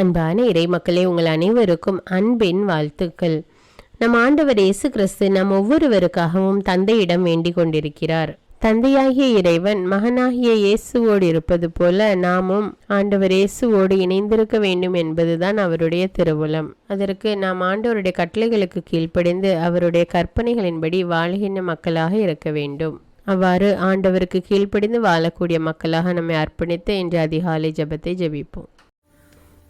அன்பான இறை மக்களே உங்கள் அனைவருக்கும் அன்பின் வாழ்த்துக்கள். நம் ஆண்டவர் இயேசு கிறிஸ்து நம் ஒவ்வொருவருக்காகவும் தந்தையிடம் வேண்டிக் கொண்டிருக்கிறார். தந்தையாகிய இறைவன் மகனாகிய இயேசுவோடு இருப்பது போல நாமும் ஆண்டவர் இயேசுவோடு இணைந்திருக்க வேண்டும் என்பதுதான் அவருடைய திருவுளம். அதற்கு நாம் ஆண்டவருடைய கட்டளைகளுக்கு கீழ்ப்படிந்து அவருடைய கற்பனைகளின்படி வாழ்கின்ற மக்களாக இருக்க வேண்டும். அவ்வாறு ஆண்டவருக்கு கீழ்ப்படிந்து வாழக்கூடிய மக்களாக நம்மை அர்ப்பணித்து இன்று அதிகாலை ஜெபத்தை ஜெபிப்போம்.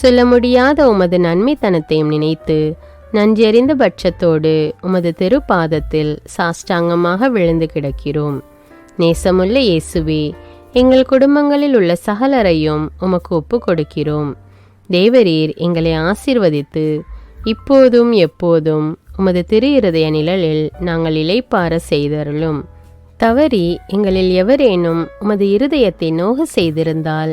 சொல்ல முடியாத உமது நன்மைத்தனத்தையும் நினைத்து நன்றியறிந்த பட்சத்தோடு உமது திருப்பாதத்தில் சாஷ்டாங்கமாக விழுந்து கிடக்கிறோம். நேசமுள்ள இயேசுவே எங்கள் குடும்பங்களில் உள்ள சகலரையும் உமக்கு ஒப்பு கொடுக்கிறோம் தேவரீர் எங்களை ஆசீர்வதித்து இப்போதும் எப்போதும் உமது திரு இருதய நிழலில் நாங்கள் இளைப்பார செய்தருளும். தவறி எங்களில் எவரேனும் உமது இருதயத்தை நோக செய்திருந்தால்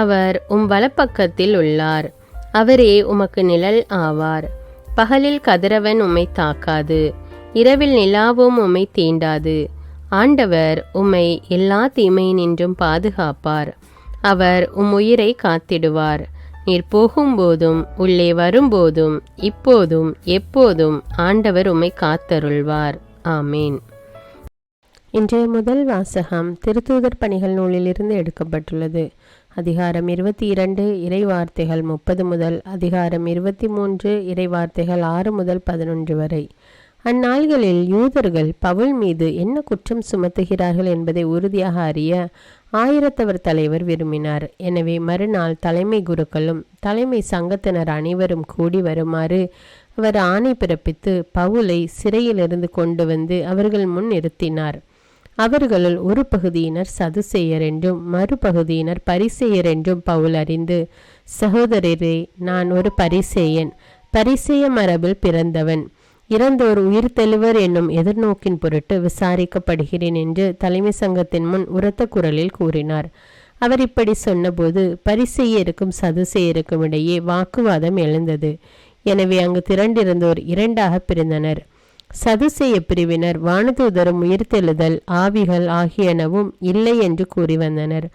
அவர் உம் வலப்பக்கத்தில் உள்ளார். அவரே உமக்கு நிழல் ஆவார். பகலில் கதிரவன் உம்மை தாக்காது. இரவில் நிலாவும் உம்மை தீண்டாது. ஆண்டவர் உம்மை எல்லா தீமையினின்றும் பாதுகாப்பார். அவர் உம் உயிரை காத்திடுவார். நீர் போகும்போதும் உள்ளே வரும்போதும் இப்போதும் எப்போதும் ஆண்டவர் உம்மை காத்தருள்வார். ஆமேன். இன்றைய முதல் வாசகம் திருத்தூதர் பணிகள் நூலிலிருந்து எடுக்கப்பட்டுள்ளது. அதிகாரம் இருபத்தி இரண்டு இறைவார்த்தைகள் முப்பது முதல் அதிகாரம் இருபத்தி மூன்று இறைவார்த்தைகள் ஆறு முதல் பதினொன்று வரை. அந்நாள்களில் யூதர்கள் பவுல் மீது என்ன குற்றம் சுமத்துகிறார்கள் என்பதை உறுதியாக அறிய ஆயிரத்தவர் தலைவர் விரும்பினார். எனவே மறுநாள் தலைமை குருக்களும் தலைமை சங்கத்தினர் அனைவரும் கூடி வருமாறு அவர் ஆணை பிறப்பித்து பவுலை சிறையிலிருந்து கொண்டு வந்து அவர்கள் முன் நிறுத்தினார். அவர்களுள் ஒரு பகுதியினர் சதுசெயர் என்றும் மறுபகுதியினர் பரிசெயர் என்றும் பவுல் அறிந்து சகோதரரே நான் ஒரு பரிசேயன் பரிசேய மரபில் பிறந்தவன். இறந்தோர் உயிர் தெளிவர் என்னும் எதிர்நோக்கின் பொருட்டு விசாரிக்கப்படுகிறேன் என்று தலைமை சங்கத்தின் முன் உரத்த குரலில் கூறினார். அவர் இப்படி சொன்னபோது பரிசெய்யருக்கும் சதுசெயருக்கும் இடையே வாக்குவாதம் எழுந்தது. எனவே அங்கு திரண்டிருந்தோர் இரண்டாக பிரிந்தனர். சதுசேய பிரிவினர் வானதூதரும் உயிர்த்தெழுதல் ஆவிகள் ஆகியனவும் இல்லை என்று கூறி வந்தனர்.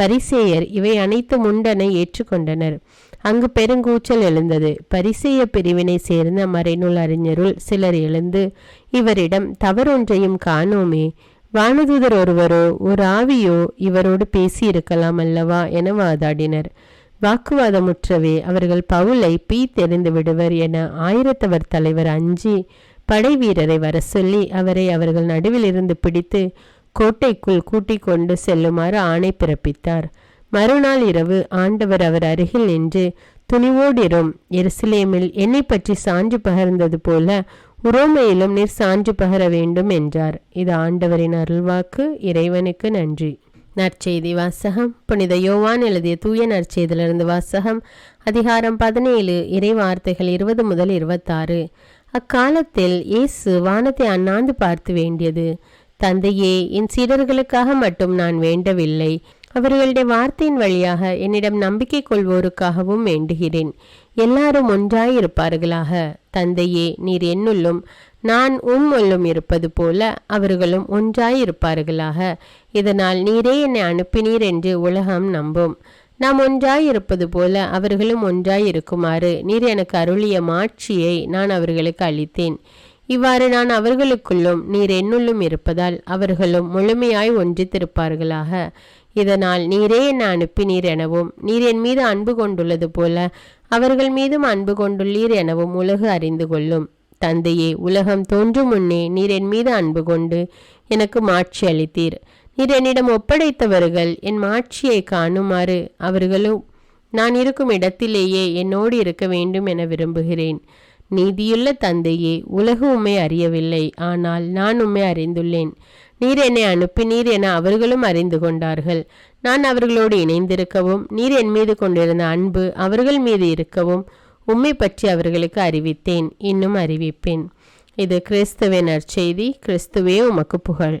பரிசேயர் இவை அனைத்தும் உண்டனை ஏற்றுக்கொண்டனர். அங்கு பெருங்கூச்சல் எழுந்தது. பரிசேய பிரிவினை சேர்ந்த மறைநூல் அறிஞருள் சிலர் எழுந்து இவரிடம் தவறொன்றையும் காணோமே. வானதூதர் ஒருவரோ ஒரு ஆவியோ இவரோடு பேசியிருக்கலாம் அல்லவா? என வாதாடினர். வாக்குவாதமுற்றவே அவர்கள் பவுலை பீ தெரிந்து விடுவர் என ஆயிரத்தவர் தலைவர் அஞ்சி படை வீரரை வர சொல்லி அவரை அவர்கள் நடுவில் இருந்து பிடித்து கோட்டைக்குள் கூட்டிக் கொண்டு செல்லுமாறு ஆணை பிறப்பித்தார். மறுநாள் இரவு ஆண்டவர் அவர் அருகில் நின்று துணிவோடிரும் எருசலேமில் என்னை பற்றி சான்று பகர்ந்தது போல உரோமையிலும் நீர் சான்று பகர வேண்டும் என்றார். இது ஆண்டவரின் அருள்வாக்கு. இறைவனுக்கு நன்றி. நற்செய்தி வாசகம். புனித யோவான் எழுதிய தூய நற்செய்திலிருந்து வாசகம். அதிகாரம் பதினேழு. இறை வார்த்தைகள் இருபது முதல் இருபத்தாறு. அக்காலத்தில் இயேசு வானத்தை அண்ணாந்து பார்த்து வேண்டியது. தந்தையே என் சீடர்களுக்காக மட்டும் நான் வேண்டவில்லை. அவர்களுடைய வார்த்தையின் வழியாக என்னிடம் நம்பிக்கை கொள்வோருக்காகவும் வேண்டுகிறேன். எல்லாரும் ஒன்றாயிருப்பார்களாக. தந்தையே நீர் என்னுள்ளும் நான் உம்முள்ளும் இருப்பது போல அவர்களும் ஒன்றாயிருப்பார்களாக. இதனால் நீரே என்னை அனுப்பினீர் என்று உலகம் நம்பும். நாம் ஒன்றாய் இருப்பது போல அவர்களும் ஒன்றாய் இருக்குமாறு நீர் எனக்கு அருளிய மாட்சியை நான் அவர்களுக்கு அளித்தேன். இவ்வாறு நான் அவர்களுக்குள்ளும் நீர் என்னுள்ளும் இருப்பதால் அவர்களும் முழுமையாய் ஒன்றித்திருப்பார்களாக. இதனால் நீரே என்னை அனுப்பினீர் எனவும் நீர் என் மீது அன்பு கொண்டுள்ளது போல அவர்கள் மீதும் அன்பு கொண்டுள்ளீர் எனவும் உலகு அறிந்து கொள்ளும். தந்தையே உலகம் தோன்றும் முன்னே நீர் என் மீது அன்பு கொண்டு எனக்கு மாட்சி அளித்தீர். நீர் என்னிடம் ஒப்படைத்தவர்கள் என் மாட்சியை காணுமாறு அவர்களும் நான் இருக்கும் இடத்திலேயே என்னோடு இருக்க வேண்டும் என விரும்புகிறேன். நீதியுள்ள தந்தையே உலகு உம்மை அறியவில்லை. ஆனால் நான் உம்மை அறிந்துள்ளேன். நீர் என்னை அனுப்பினீர் என அவர்களும் அறிந்து கொண்டார்கள். நான் அவர்களோடு இணைந்திருக்கவும் நீர் என் மீது கொண்டிருந்த அன்பு அவர்கள் மீது இருக்கவும் உம்மை பற்றி அவர்களுக்கு அறிவித்தேன். இன்னும் அறிவிப்பேன். இது கிறிஸ்துவின் நற்செய்தி கிறிஸ்துவே உமக்கு புகழ்.